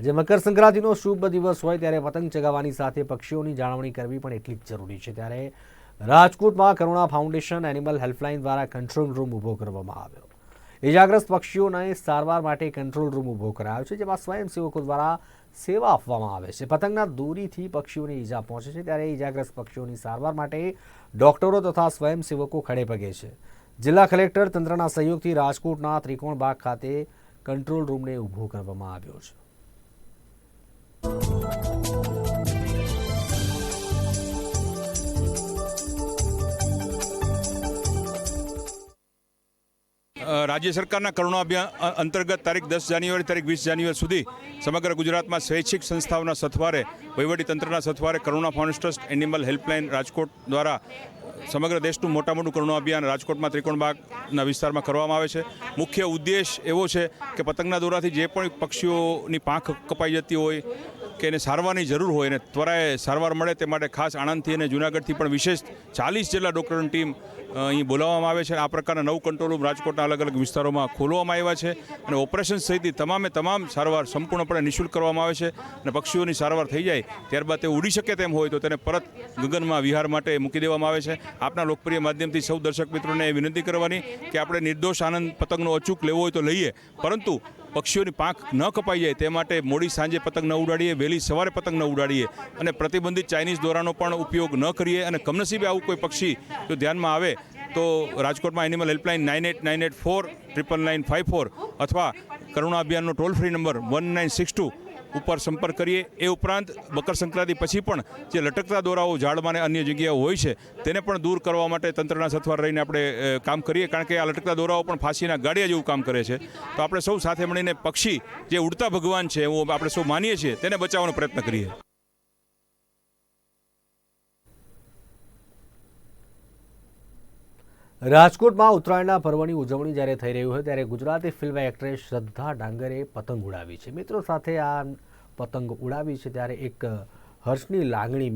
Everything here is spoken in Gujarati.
આજે મકર સંક્રાંતિનો શુભ દિવસ હોય ત્યારે પતંગ ચગાવવાની સાથે પક્ષીઓની જાળવણી કરવી પણ એટલી જ જરૂરી છે. ત્યારે રાજકોટમાં કરુણા ફાઉન્ડેશન એનિમલ હેલ્પલાઇન દ્વારા કંટ્રોલ રૂમ ઊભો કરવામાં આવ્યો. ઇજાગ્રસ્ત પક્ષીઓને સારવાર માટે કંટ્રોલ રૂમ ઊભો કરાયો છે, જેમાં સ્વયંસેવકો દ્વારા સેવા આપવામાં આવે છે. પતંગના દોરીથી પક્ષીઓને ઈજા પહોંચે છે, ત્યારે ઇજાગ્રસ્ત પક્ષીઓની સારવાર માટે ડોક્ટરો તથા સ્વયંસેવકો ખડે પગે છે. જિલ્લા કલેક્ટર તંત્રના સહયોગથી રાજકોટના ત્રિકોણ બાગ ખાતે કંટ્રોલ રૂમને ઊભો કરવામાં આવ્યો છે. Música રાજ્ય સરકારના કરુણા અભિયાન અંતર્ગત તારીખ દસ જાન્યુઆરી, તારીખ વીસ જાન્યુઆરી સુધી સમગ્ર ગુજરાતમાં સ્વૈચ્છિક સંસ્થાઓના સથવારે તંત્રના સથવારે Karuna found trust, animal helpline Rajkot દ્વારા સમગ્ર દેશનું મોટા મોટું કરુણા અભિયાન રાજકોટમાં ત્રિકોણબાગના વિસ્તારમાં કરવામાં આવે છે. મુખ્ય ઉદ્દેશ એવો છે કે પતંગના દોરાથી જે પણ પક્ષીઓની પાંખ કપાઈ જતી હોય કે એને સારવારની જરૂર હોય અને ત્વરાએ સારવાર મળે તે માટે ખાસ આણંદથી અને જૂનાગઢથી પણ વિશેષ ચાલીસ જેટલા ડૉક્ટરોની ટીમ અહીં બોલાવવામાં આવે છે. આ પ્રકારના નવ કંટ્રોલ રૂમ રાજકોટના અલગ અલગ વિસ્તારોમાં ખોલવામાં આવ્યા છે અને ઓપરેશન સહિતની તમામે તમામ સારવાર સંપૂર્ણપણે નિઃશુલ્ક કરવામાં આવે છે અને પક્ષીઓની સારવાર થઈ જાય ત્યારબાદ તે ઉડી શકે તેમ હોય તો તેને પરત ગગનમાં વિહાર માટે મૂકી દેવામાં આવે છે. આપના લોકપ્રિય માધ્યમથી સૌ દર્શક મિત્રોને વિનંતી કરવાની કે આપણે નિર્દોષ આનંદ પતંગનો અચૂક લેવો હોય તો લઈએ. પરંતુ પક્ષીઓની પાંખ ન કપાઈ જાય તે માટે મોડી સાંજે પતંગ ન ઉડાડીએ, વહેલી સવારે પતંગ ન ઉડાડીએ અને પ્રતિબંધિત ચાઇનીઝ દોરાનો પણ ઉપયોગ ન કરીએ અને કમનસીબે આવું કોઈ પક્ષી જો ધ્યાનમાં આવે તો રાજકોટમાં animal helpline nine eight nine eight four triple nine five four અથવા કરુણા અભિયાનનો toll free number one nine six two ઉપર સંપર્ક કરીએ, એ ઉપરાંત મકર સંક્રાંતિ પછી પણ જે લટકતા દોરાઓ ઝાડમાં અને અન્ય જગ્યાઓ હોય છે, તેને પણ દૂર કરવા માટે તંત્રના સથવાર રહીને આપણે કામ કરીએ, કારણ કે આ લટકતા દોરાઓ પણ ફાંસીના ગાડિયા જેવું કામ કરે છે. તો આપણે સૌ સાથે મળીને પક્ષી જે ઉડતા ભગવાન છે, એવું આપણે સૌ માનીએ છીએ, તેને બચાવવાનો પ્રયત્ન કરીએ. રાજકોટમાં ઉત્તરાયણના પર્વની ઉજવણી જ્યારે થઈ રહી હોય ત્યારે ગુજરાતી ફિલ્મ એક્ટ્રેસ શ્રદ્ધા ડાંગરે પતંગ ઉડાવી છે. મિત્રો સાથે આ પતંગ ઉડાવી છે ત્યારે એક હર્ષની લાગણી